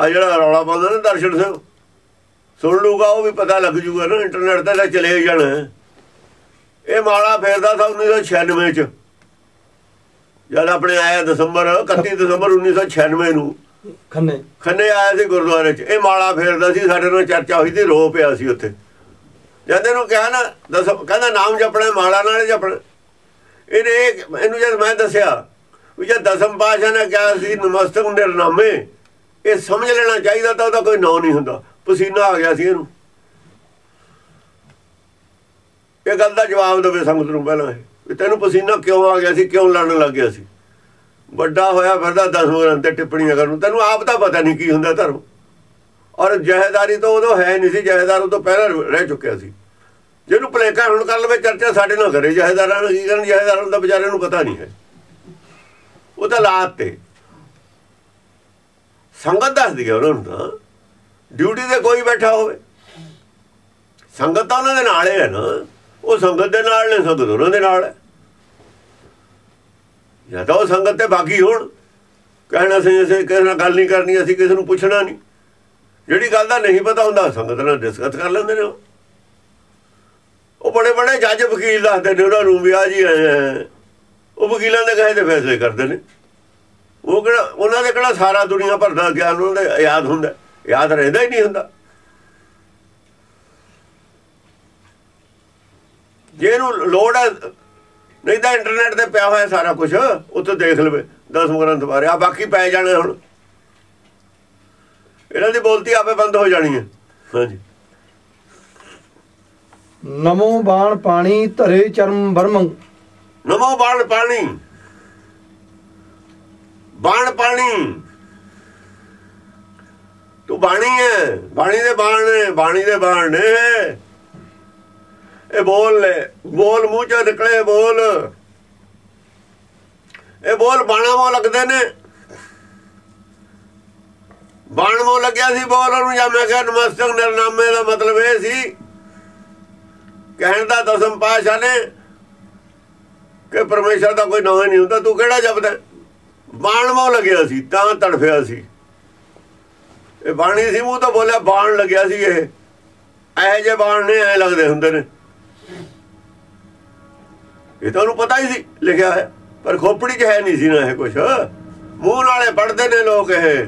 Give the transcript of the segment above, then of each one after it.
ਆ ਜਿਹੜਾ ਰੌਲਾ ਪਾਉਂਦਾ ਨਾ ਦਰਸ਼ਨ ਸਿੰਘ ਸੁਣ ਲੂਗਾ ਉਹ ਵੀ ਪਤਾ ਲੱਗ ਜੂਗਾ ਨਾ ਇੰਟਰਨੈਟ ਤੇ ਤਾਂ ਚਲੇ ਜਾਣ। ਇਹ ਮਾਲਾ ਫੇਰਦਾ ਸੀ 1996 ਚ। ਜਦ ਆਪਣੇ ਆਇਆ ਦਸੰਬਰ 31 ਦਸੰਬਰ 1996 ਨੂੰ। ਖੰਨੇ। ਖੰਨੇ ਆਇਆ ਸੀ ਗੁਰਦੁਆਰੇ 'ਚ। ਇਹ ਮਾਲਾ ਫੇਰਦਾ ਸੀ ਸਾਡੇ ਨਾਲ ਚਰਚਾ ਹੋਈ ਸੀ ਰੋ ਪਿਆ ਸੀ ਉੱਥੇ। ਜਦ ਇਹਨੂੰ ਕਿਹਾ ਨਾ ਦਸ ਕਹਿੰਦਾ ਨਾਮ ਜਪਣਾ ਮਾਲਾ ਨਾਲ ਜਪਣਾ। ਇਹਨੇ ਇਹ- ਇਹਨੂੰ ਜਦ ਮੈਂ ਦੱਸਿਆ ਵੀ ਜਦ ਦਸਮ ਪਾਸ਼ਾ ਨੇ ਕਿਹਾ ਸੀ ਨਮਸਤਕ ਨਿਰਨਾਮੇ ਇਹ ਸਮਝ ਲੈਣਾ ਚਾਹੀਦਾ ਤਾਂ ਉਹਦਾ ਕੋਈ ਨਾਂ ਨਹੀਂ ਹੁੰਦਾ। ਪਸੀਨਾ ਆ ਗਿਆ ਸੀ ਇਹਨੂੰ। ਇਹ ਗੱਲ ਦਾ ਜਵਾਬ ਦੇਵੇ ਸੰਗਤ ਨੂੰ ਪਹਿਲਾਂ ਇਹ, ਵੀ ਤੈਨੂੰ ਪਸੀਨਾ ਕਿਉਂ ਆ ਗਿਆ ਸੀ, ਕਿਉਂ ਲੜਨ ਲੱਗ ਗਿਆ ਸੀ? ਵੱਡਾ ਹੋਇਆ ਫਿਰਦਾ ਦਸਵੇਂ ਗ੍ਰੰਥ ਤੇ ਟਿੱਪਣੀਆਂ ਕਰਨ ਤੈਨੂੰ ਆਪ ਤਾਂ ਪਤਾ ਨਹੀਂ ਕੀ ਹੁੰਦਾ ਧਰਮ। ਔਰ ਜਹੇਦਾਰੀ ਤਾਂ ਉਦੋਂ ਹੈ ਨਹੀਂ ਸੀ, ਜਹੇਦਾਰ ਉਹ ਤੋਂ ਪਹਿਲਾਂ ਰਹਿ ਚੁੱਕਿਆ ਸੀ। ਜਿਹਨੂੰ ਭਲੇਖਾ ਹੁਣ ਕਰ ਲਵੇ ਚਰਚਾ ਸਾਡੇ ਨਾਲ ਕਰੇ। ਜਹੇਦਾਰਾਂ ਨੂੰ ਕੀ ਕਰਨ? ਜਹੇਦਾਰਾਂ ਨੂੰ ਤਾਂ ਵਿਚਾਰਿਆਂ ਨੂੰ ਪਤਾ ਨਹੀਂ ਹੈ। ਉਹ ਤਾਂ ਲਾਤ ਤੇ। ਸੰਗਤ ਦੱਸਦੀ ਹੈ ਉਹਨਾਂ ਨੂੰ ਤਾਂ। ਡਿਊਟੀ ਤੇ ਕੋਈ ਬੈਠਾ ਹੋਵੇ। ਸੰਗਤ ਤਾਂ ਉਹਨਾਂ ਦੇ ਨਾਲ ਹੀ ਹੈ ਨਾ। ਉਹ ਸੰਗਤ ਦੇ ਨਾਲ ਨੇ, ਸੰਗਤ ਉਹਨਾਂ ਦੇ ਨਾਲ ਹੈ ਜਾਂ ਤਾਂ ਉਹ ਸੰਗਤ ਤੇ ਬਾਕੀ ਹੋਣ। ਕਹਿਣਾ ਸੀ, ਅਸੀਂ ਕਿਸੇ ਨਾਲ ਗੱਲ ਨਹੀਂ ਕਰਨੀ, ਅਸੀਂ ਕਿਸੇ ਨੂੰ ਪੁੱਛਣਾ ਨਹੀਂ। ਜਿਹੜੀ ਗੱਲ ਦਾ ਨਹੀਂ ਪਤਾ ਹੁੰਦਾ, ਸੰਗਤ ਨਾਲ ਡਿਸਕਸ ਕਰ ਲੈਂਦੇ ਨੇ ਉਹ। ਉਹ ਬੜੇ ਬੜੇ ਜੱਜ ਵਕੀਲ ਦੱਸਦੇ ਨੇ ਉਹਨਾਂ ਨੂੰ ਵੀ ਆ ਜੀ ਆਏ ਆ। ਉਹ ਵਕੀਲਾਂ ਦੇ ਕਹੇ ਦੇ ਫੈਸਲੇ ਕਰਦੇ ਨੇ। ਉਹ ਕਿਹੜਾ ਉਹਨਾਂ ਦੇ ਕਿਹੜਾ ਸਾਰਾ ਦੁਨੀਆ ਭਰ ਦਾ ਗਿਆਨ ਉਹਨਾਂ ਦੇ ਯਾਦ ਹੁੰਦਾ ਯਾਦ ਰਹਿੰਦਾ ਹੀ ਨਹੀਂ ਹੁੰਦਾ। ਜੇ ਇਹਨੂੰ ਲੋੜ ਹੈ ਨਹੀਂ ਤਾਂ ਇੰਟਰਨੈਟ ਤੇ ਪਿਆ ਹੋਇਆ ਸਾਰਾ ਕੁਝ ਉੱਥੇ ਦੇਖ ਲਵੇ 10 ਗ੍ਰੰਥ ਬਾਰੇ ਆ ਬਾਕੀ ਪੈ ਜਾਣੇ ਹੁਣ। ਇਹਨਾਂ ਦੀ ਬੋਲਤੀ ਆਪੇ ਬੰਦ ਹੋ ਜਾਣੀ ਹੈ। ਹਾਂਜੀ। ਨਮੋ ਬਾਣ ਪਾਣੀ ਧਰੇ ਚਰਮ ਬਰਮੰ ਨਮੋ ਬਾਣ ਪਾਣੀ ਬਾਣ ਪਾਣੀ। ਤੂੰ ਬਾਣੀ ਹੈ ਬਾਣੀ ਦੇ ਬਾਣ ਨੇ ਬਾਣੀ ਦੇ ਬਾਣ ਨੇ। ਇਹ ਬੋਲ ਲੈ ਬੋਲ ਮੂੰਹ ਚੋਂ ਨਿਕਲੇ ਬੋਲ। ਇਹ ਬੋਲ ਬਾਣਾ ਮੋ ਲੱਗਦੇ ਨੇ। ਬਾਣ ਮੋ ਲੱਗਿਆ ਸੀ ਬੋਲ ਉਹਨੂੰ, ਜਾਂ ਮੈਂ ਕਿਹਾ ਨਮਸਤਕ, ਨਿਰਨਾਮੇ ਦਾ ਮਤਲਬ ਇਹ ਸੀ। ਕਹਿਣ ਦਾ ਦਸਮ ਪਾਸ਼ਾ ਨੇ ਕਿ ਪਰਮੇਸ਼ਰ ਦਾ ਕੋਈ ਨਾਂ ਹੀ ਨਹੀਂ ਹੁੰਦਾ, ਤੂੰ ਕਿਹੜਾ ਜਪਦਾ? ਬਾਣ ਮੋ ਲੱਗਿਆ ਸੀ, ਤਾਂ ਤੜਫਿਆ ਸੀ। ਇਹ ਬਾਣੀ ਸੀ, ਮੂੰਹ ਤੋਂ ਬੋਲਿਆ, ਬਾਣ ਲੱਗਿਆ ਸੀ ਇਹ। ਇਹੋ ਜਿਹੇ ਬਾਣ ਨੇ, ਐ ਲੱਗਦੇ ਹੁੰਦੇ ਨੇ। ਇਹ ਤਾਂ ਉਹਨੂੰ ਪਤਾ ਹੀ ਸੀ, ਲਿਖਿਆ ਹੈ ਪਰ ਖੋਪੜੀ 'ਚ ਹੈ ਨਹੀਂ ਸੀ ਨਾ ਇਹ ਕੁਛ। ਮੂੰਹ ਨਾਲੇ ਪੜਦੇ ਨੇ ਲੋਕ ਇਹ।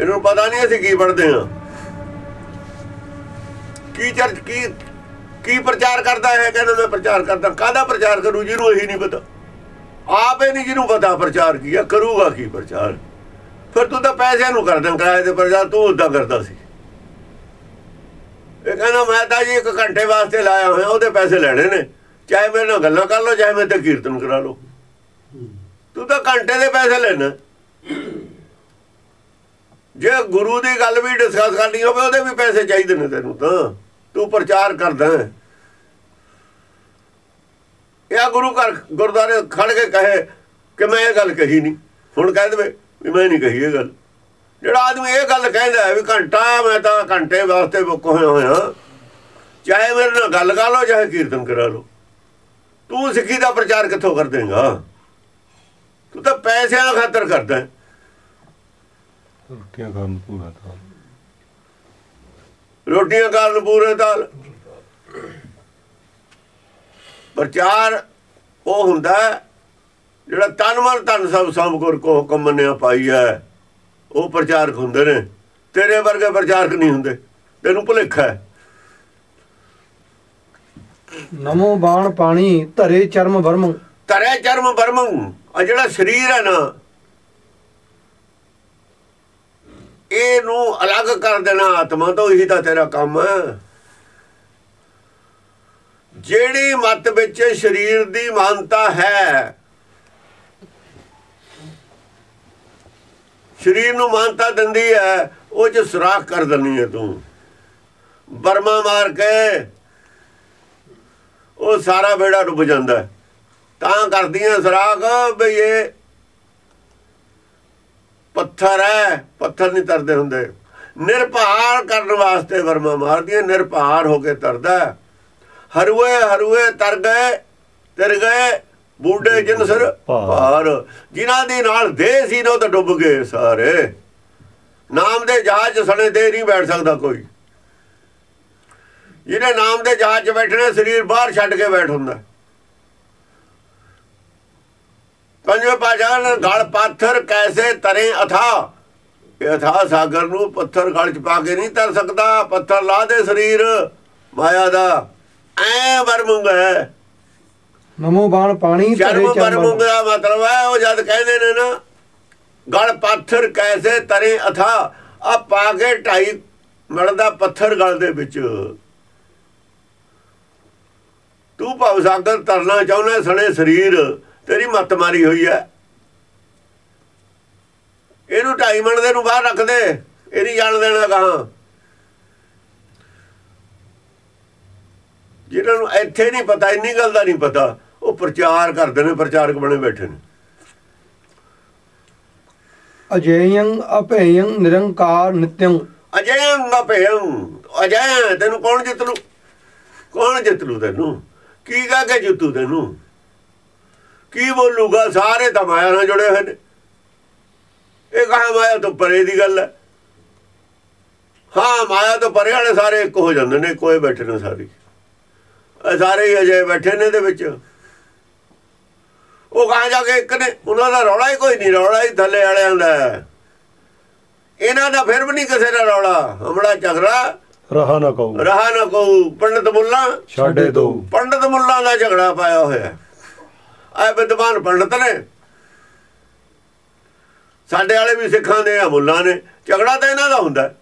ਇਹਨੂੰ ਪਤਾ ਨਹੀਂ ਅਸੀਂ ਕੀ ਪੜਦੇ ਆ ਕੀ ਚਰਚ, ਕੀ ਕੀ ਪ੍ਰਚਾਰ ਕਰਦਾ ਹੈ ਕਹਿੰਦਾ ਮੈਂ ਪ੍ਰਚਾਰ ਕਰਦਾ। ਕਾਹਦਾ ਪ੍ਰਚਾਰ ਕਰੂ? ਜਿਹਨੂੰ ਇਹੀ ਨਹੀਂ ਪਤਾ। ਆਪੇ ਨਹੀਂ ਜਿਹਨੂੰ ਪਤਾ ਪ੍ਰਚਾਰ ਕੀ ਆ, ਕਰੂਗਾ ਕੀ ਪ੍ਰਚਾਰ? ਫਿਰ ਤੂੰ ਤਾਂ ਪੈਸਿਆਂ ਨੂੰ ਕਰਦਾ, ਕਿਰਾਏ ਤੇ ਪ੍ਰਚਾਰ, ਤੂੰ ਉਦਾਂ ਕਰਦਾ ਸੀ। ਇਹ ਕਹਿੰਦਾ, ਮੈਂ ਤਾਂ ਜੀ ਇੱਕ ਘੰਟੇ ਵਾਸਤੇ ਲਾਇਆ ਹੋਇਆ, ਉਹਦੇ ਪੈਸੇ ਲੈਣੇ ਨੇ। ਚਾਹੇ ਮੇਰੇ ਨਾਲ ਗੱਲਾਂ ਕਰ ਲਓ, ਚਾਹੇ ਮੇਰੇ ਤੇ ਕੀਰਤਨ ਕਰਾ ਲਓ। ਤੂੰ ਤਾਂ ਘੰਟੇ ਦੇ ਪੈਸੇ ਲੈਣਾ। ਜੇ ਗੁਰੂ ਦੀ ਗੱਲ ਵੀ ਡਿਸਕਸ ਕਰਨੀ ਹੋਵੇ, ਉਹਦੇ ਵੀ ਪੈਸੇ ਚਾਹੀਦੇ ਨੇ ਤੈਨੂੰ ਤਾਂ। ਤੂੰ ਪ੍ਰਚਾਰ ਕਰਦਾ। ਇਹ ਗੁਰੂ ਘਰ ਗੁਰਦਾਰੇ ਖੜ ਕੇ ਕਹੇ ਕਿ ਮੈਂ ਇਹ ਗੱਲ ਕਹੀ ਨਹੀਂ। ਹੁਣ ਕਹਿ ਦੇਵੇ ਵੀ ਮੈਂ ਨਹੀਂ ਕਹੀ ਇਹ ਗੱਲ। ਜਿਹੜਾ ਆਦਮੀ ਇਹ ਗੱਲ ਕਹਿੰਦਾ ਵੀ ਘੰਟਾ ਮੈਂ ਤਾਂ ਘੰਟੇ ਵਾਸਤੇ ਬੁੱਕ ਹੋਇਆ ਹੋਇਆ। ਚਾਹੇ ਮੇਰੇ ਨਾਲ ਗੱਲ ਕਰ ਲਓ ਚਾਹੇ ਕੀਰਤਨ ਕਰਾ ਲਓ। ਤੂੰ ਸਿੱਖੀ ਦਾ ਪ੍ਰਚਾਰ ਕਿੱਥੋਂ ਕਰ ਦੇਂਗਾ ਤੂੰ ਤਾਂ ਪੈਸਿਆਂ ਖਾਤਰ ਕਰਦਾ ਹੈ। ਰੋਟੀਆਂ ਖਾਣ ਨੂੰ ਪੂਰਾ ਤਾਂ। ਰੋਟੀਆਂ ਕਾਰਨ ਪੂਰੇ ਤਾਲ ਪ੍ਰਚਾਰ ਉਹ ਹੁੰਦਾ ਜਿਹੜਾ ਤਨ ਮਨ ਧਨ ਸਭ ਸਭ ਗੁਰ ਕੋ ਹੁਕਮ ਮੰਨਿਆ ਪਾਈ ਹੈ ਉਹ ਪ੍ਰਚਾਰਕ ਹੁੰਦੇ ਨੇ। ਤੇਰੇ ਵਰਗੇ ਪ੍ਰਚਾਰਕ ਨਹੀਂ ਹੁੰਦੇ ਤੈਨੂੰ ਭੁਲੇਖਾ ਹੈ। ਨਮੋ ਬਾਣ ਪਾਣੀ ਧਰੇ ਚਰਮ ਬਰਮੰ ਤਰੇ ਚਰਮ ਬਰਮੰ ਆ ਜਿਹੜਾ ਸਰੀਰ ਹੈ ਨਾ ਇਹਨੂੰ ਅਲੱਗ ਕਰ ਦੇਣਾ ਆਤਮਾ ਤੋਂ ਇਹੀ ਤਾਂ ਤੇਰਾ ਕੰਮ ਹੈ। ਜਿਹੜੀ ਮਤ ਵਿੱਚ ਸਰੀਰ ਦੀ ਮਾਨਤਾ ਹੈ। ਸਰੀਰ ਨੂੰ ਮਾਨਤਾ ਦਿੰਦੀ ਹੈ, ਉਹ ਚ ਸੁਰਾਖ ਕਰ ਦਿੰਦੀ ਹੈ ਤੂੰ। ਬਰਮਾ ਮਾਰ ਕੇ ਉਹ ਸਾਰਾ ਬੇੜਾ ਡੁੱਬ ਜਾਂਦਾ ਹੈ। ਤਾਂ ਕਰਦੀਆਂ ਸੁਰਾਖ ਬਈ ਇਹ ਪੱਥਰ ਹੈ, ਪੱਥਰ ਨਹੀਂ ਤਰਦੇ ਹੁੰਦੇ। ਨਿਰਭਾਰ ਕਰਨ ਵਾਸਤੇ ਵਰਮਾ ਮਾਰਦੀਆਂ ਨਿਰਭਾਰ ਹੋ ਕੇ ਤਰਦਾ ਹਰੂਏ ਹਰੂਏ ਤਰ ਗਏ ਤਰ ਗਏ ਬੂਢੇ ਜਿਨ ਸਿਰ ਭਾਰ। ਜਿਨ੍ਹਾਂ ਦੇ ਨਾਲ ਦੇਹ ਸੀ ਉਹ ਤਾਂ ਡੁੱਬ ਗਏ ਸਾਰੇ। ਨਾਮ ਦੇ ਜਹਾਜ਼ ਸਣੇ ਦੇ ਨਹੀਂ ਬੈਠ ਸਕਦਾ ਕੋਈ। ਜਿਹਨੇ ਨਾਮ ਦੇ ਜਹਾਜ਼ 'ਚ ਬੈਠਣੇ ਸਰੀਰ ਬਾਹਰ ਛੱਡ ਕੇ ਬੈਠ ਹੁੰਦਾ। ਪੰਜਵੇਂ ਪਾਸ਼ਾ ਗਲ ਪਾਥਰ ਕੈਸੇ ਤਰੇ ਅਥਾ। ਇਹ ਅਥਾ ਸਾਗਰ ਨੂੰ ਪੱਥਰ ਗਲ 'ਚ ਪਾ ਕੇ ਨਹੀਂ ਤਰ ਸਕਦਾ ਪੱਥਰ ਲਾ ਦੇ ਸਰੀਰ ਮਾਇਆ ਦਾ। ਐ ਵਰਮੁੰਗ। ਨਮੋ ਬਾਣ ਪਾਣੀ ਧਰੇ ਚਰਮ ਵਰਮੁੰਗ ਮਤਲਬ ਹੈ ਉਹ ਜਦ ਕਹਿੰਦੇ ਨੇ ਨਾ ਗਲ ਪਾਥਰ ਕੈਸੇ ਤਰੇ ਅਥਾ ਆ ਪਾ ਕੇ ਢਾਈ ਮੜਦਾ ਪੱਥਰ ਗਲ ਦੇ ਵਿੱਚ। ਤੂੰ ਭਵ ਸਾਗਰ ਤਰਨਾ ਚਾਹੁੰਦਾ ਸਣੇ ਸਰੀਰ ਤੇਰੀ ਮੱਤ ਮਾਰੀ ਹੋਈ ਹੈ। ਇਹਨੂੰ ਢਾਈ ਮਣ ਦੇ ਨੂੰ ਬਾਹਰ ਰੱਖ ਦੇ ਇਹ ਨਹੀਂ ਜਾਣ ਦੇਣਾ ਕਹਾਂ ਜਿਹਨਾਂ ਨੂੰ ਇੱਥੇ ਨਹੀਂ ਪਤਾ ਇੰਨੀ ਗੱਲ ਦਾ ਨਹੀਂ ਪਤਾ ਉਹ ਪ੍ਰਚਾਰ ਕਰਦੇ ਨੇ ਪ੍ਰਚਾਰਕ ਬਣੇ ਬੈਠੇ ਨੇ। ਅਜੇਯੰ ਅਭੇਯੰ ਨਿਰੰਕਾਰ ਨਿਤਯੰ। ਅਜੈੰ ਅਭੈੰ ਅਜੈ ਤੈਨੂੰ ਕੌਣ ਜਿੱਤ ਲੂ? ਕੌਣ ਜਿੱਤ ਲੂ ਤੈਨੂੰ? ਕੀ ਕਹ ਕੇ ਜਿੱਤੂ ਤੈਨੂੰ? ਕੀ ਬੋਲੂਗਾ? ਸਾਰੇ ਤਾਂ ਮਾਇਆ ਨਾਲ ਜੁੜੇ ਹੋਏ ਨੇ। ਇਹ ਕਹਾ ਮਾਇਆ ਤੋਂ ਪਰੇ ਦੀ ਗੱਲ ਹੈ। ਹਾਂ ਮਾਇਆ ਤੋਂ ਪਰੇ ਵਾਲੇ ਸਾਰੇ ਇੱਕ ਹੋ ਜਾਂਦੇ ਨੇ ਕੋਈ ਬੈਠੇ ਨੇ ਸਾਰੇ। ਸਾਰੇ ਹੀ ਅਜੇ ਬੈਠੇ ਨੇ ਦੇ ਵਿੱਚ। ਉਹ ਕਹਾਂ ਜਾ ਕੇ ਇੱਕ ਨੇ ਉਹਨਾਂ ਦਾ ਰੌਲਾ ਹੀ ਕੋਈ ਨਹੀਂ ਰੌਲਾ ਹੀ ਥੱਲੇ ਵਾਲਿਆਂ ਦਾ। ਇਹਨਾਂ ਦਾ ਫਿਰ ਵੀ ਨਹੀਂ ਕਿਸੇ ਦਾ ਰੌਲਾ ਹਮੜਾ ਝਗੜਾ। ਰਹਾ ਨਾ ਕਹੋ। ਰਹਾ ਨਾ ਕੋ ਪੰਡਤ ਮੁੱਲਾ। ਛਾੜੇ ਦੋ। ਪੰਡਤ ਮੁੱਲਾ ਦਾ ਝਗੜਾ ਪਾਇਆ ਹੋਇਆ। ਆਏ ਵਿਦਵਾਨ ਪੰਡਤ ਨੇ। ਸਾਡੇ ਵਾਲੇ ਵੀ ਸਿੱਖਾਂ ਦੇ ਆ ਮੁੱਲਾਂ ਨੇ। ਝਗੜਾ ਤਾਂ ਇਹਨਾਂ ਦਾ ਹੁੰਦਾ।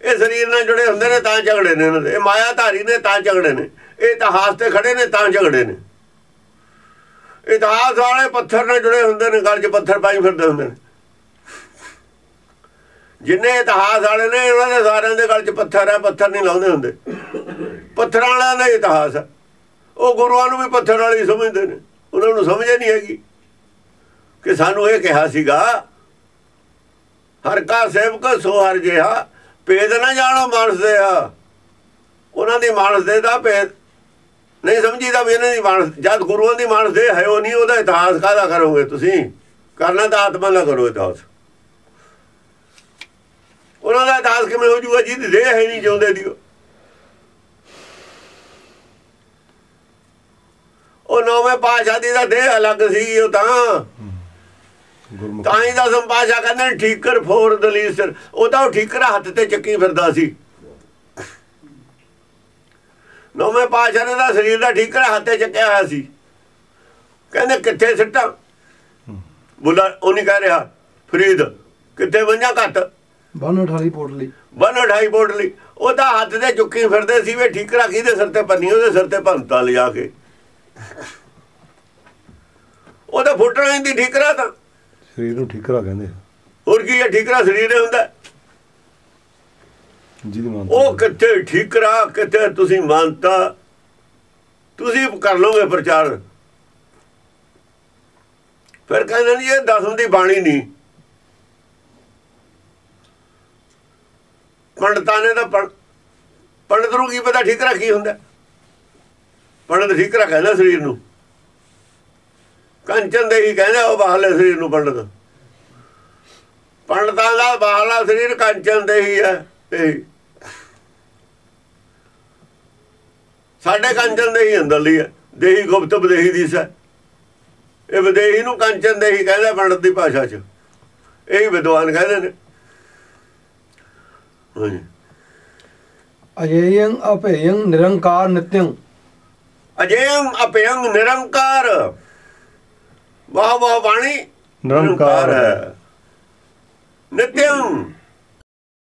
ਇਹ ਸਰੀਰ ਨਾਲ ਜੁੜੇ ਹੁੰਦੇ ਨੇ, ਤਾਂ ਝਗੜੇ ਨੇ ਇਹਨਾਂ ਦੇ। ਇਹ ਮਾਇਆ ਧਾਰੀ ਨੇ, ਤਾਂ ਝਗੜੇ ਨੇ। ਇਹ ਇਤਿਹਾਸ ਤੇ ਖੜੇ ਨੇ, ਤਾਂ ਝਗੜੇ ਨੇ। ਇਤਿਹਾਸ ਵਾਲੇ ਪੱਥਰ ਨਾਲ ਜੁੜੇ ਹੁੰਦੇ ਨੇ, ਗਲ 'ਚ ਪੱਥਰ ਪਾਈ ਫਿਰਦੇ ਹੁੰਦੇ ਨੇ। ਜਿੰਨੇ ਇਤਿਹਾਸ ਵਾਲੇ ਨੇ, ਉਹਨਾਂ ਦੇ ਸਾਰਿਆਂ ਦੇ ਗਲ 'ਚ ਪੱਥਰ ਹੈ ਪੱਥਰ ਨਹੀਂ ਲਾਉਂਦੇ ਹੁੰਦੇ। ਪੱਥਰਾਂ ਵਾਲਿਆਂ ਦਾ ਇਤਿਹਾਸ ਹੈ ਉਹ ਗੁਰੂਆਂ ਨੂੰ ਵੀ ਪੱਥਰ ਵਾਲੇ ਸਮਝਦੇ ਨੇ। ਉਹਨਾਂ ਨੂੰ ਸਮਝ ਨਹੀਂ ਹੈਗੀ ਕਿ ਸਾਨੂੰ ਇਹ ਕਿਹਾ ਸੀਗਾ, ਹਰ ਕਾ ਸੇਵਕ ਸੋ ਹਰ ਜਿਹਾ। ਭੇਦ ਨਾ ਜਾਣੋ ਮਾਨਸ ਦੇ ਆ। ਉਹਨਾਂ ਦੀ ਮਾਨਸ ਦੇ ਦਾ ਭੇਦ। ਨਹੀਂ ਸਮਝੀਦਾ ਵੀ ਇਹਨਾਂ ਦੀ ਮਾਨਸ ਜਦ ਗੁਰੂਆਂ ਦੀ ਮਾਨਸ ਦੇ ਹੈ ਉਹ ਨਹੀਂ, ਉਹਦਾ ਇਤਿਹਾਸ ਕਾਹਦਾ ਕਰੋਗੇ ਤੁਸੀਂ? ਕਰਨਾ ਤਾਂ ਆਤਮਾ ਨਾਲ ਕਰੋ ਇਤਿਹਾਸ। ਉਹਨਾਂ ਦਾ ਇਤਿਹਾਸ ਕਿਵੇਂ ਹੋ ਜੂਗਾ ਜਿਹਦੀ ਦੇਹ ਹੈ ਨਹੀਂ, ਜਿਉਂਦੇ ਦੀ ਉਹ। ਉਹ ਨੌਵੇਂ ਪਾਸ਼ਾ ਦੀ ਦਾ ਦੇਹ ਅਲੱਗ ਸੀ ਉਹ ਤਾਂ। ਤਾਂ ਹੀ ਦਸਮ ਪਾਸ਼ਾ ਕਹਿੰਦੇ ਠੀਕਰ ਫੋਰ ਦਲੀਸਰ ਉਹ ਤਾਂ ਉਹ ਠੀਕਰਾ ਹੱਥ ਤੇ ਚੱਕੀ ਫਿਰਦਾ ਸੀ। ਨੌਵੇਂ ਪਾਸ਼ਾ ਨੇ ਦਾ ਸਰੀਰ ਦਾ ਠੀਕਰਾ ਹੱਥ ਤੇ ਚੱਕਿਆ ਹੋਇਆ ਸੀ। ਕਹਿੰਦੇ ਕਿੱਥੇ ਸਿੱਟਾਂ? ਬੁਲਾ ਉਹ ਨਹੀਂ ਕਹਿ ਰਿਹਾ। ਫਰੀਦ ਕਿੱਥੇ ਵੰਜਾ ਘੱਟ? ਬਨ ਉਠਾਲੀ ਪੋਟਲੀ ਬਨ ਢਾਈ ਬੋਟਲੀ ਉਹ ਤਾਂ ਹੱਥ ਤੇ ਚੁੱਕੀ ਫਿਰਦੇ ਸੀ ਵੇ ਠੀਕਰਾ ਕਿਹਦੇ ਸਿਰ ਤੇ ਪੰਨੀ ਉਹਦੇ ਸਿਰ ਤੇ ਭੰਤਾ ਲਿਜਾ ਕੇ। ਉਹਦਾ ਫੁੱਟਣਾ ਹੀ ਦੀ ਠੀਕਰਾ ਤਾਂ। ਸਰੀਰ ਨੂੰ ਠੀਕਰਾ ਕਹਿੰਦੇ। ਹੋਰ ਕੀ ਹੈ ਠੀਕਰਾ ਸਰੀਰ ਦੇ ਹੁੰਦਾ? ਜਿਹਦੀ ਮਾਨਤਾ ਉਹ ਕਿੱਥੇ ਠੀਕਰਾ ਕਿੱਥੇ ਤੁਸੀਂ ਮੰਨਤਾ? ਤੁਸੀਂ ਕਰ ਲਓਗੇ ਪ੍ਰਚਾਰ। ਫਿਰ ਕਹਿੰਦੇ ਨੇ ਇਹ ਦਸਮ ਦੀ ਬਾਣੀ ਨਹੀਂ। ਪੰਡਤਾਂ ਨੇ ਤਾਂ ਪੰਡਤ ਨੂੰ ਕੀ ਪਤਾ ਠੀਕਰਾ ਕੀ ਹੁੰਦਾ? ਪੰਡਤ ਠੀਕਰਾ ਕਹਿੰਦਾ ਸਰੀਰ ਨੂੰ। ਕੰਚਨ ਦੇ ਹੀ ਕਹਿੰਦਾ ਉਹ ਬਾਹਰਲੇ ਸਰੀਰ ਨੂੰ ਪੰਡਤ। ਪੰਡਤਾਂ ਦਾ ਬਾਹਰਲਾ ਸਰੀਰ ਕੰਚਨ ਦੇ ਹੀ ਹੈ ਇਹ ਸਾਡੇ ਕੰਚਨ ਦੇ ਹੀ ਅੰਦਰਲੀ ਹੈ। ਦੇਹੀ ਗੁਪਤ ਵਿਦੇਹੀ ਦੀ ਸੈ। ਇਹ ਵਿਦੇਹੀ ਨੂੰ ਕੰਚਨ ਦੇ ਹੀ ਕਹਿੰਦਾ ਪੰਡਤ ਦੀ ਭਾਸ਼ਾ 'ਚ। ਇਹ ਹੀ ਵਿਦਵਾਨ ਕਹਿੰਦੇ ਨੇ। ਹਾਂਜੀ। ਅਜੇਯੰ ਅਭੇਯੰ ਨਿਰੰਕਾਰ ਨਿਤਯੰ। ਅਜੇਯੰ ਅਪਯੰ ਨਿਰੰਕਾਰ। ਵਾਹ ਵਾਹ ਬਾਣੀ ਨਿਰੰਕਾਰ ਹੈ। ਨਿਤਯੰ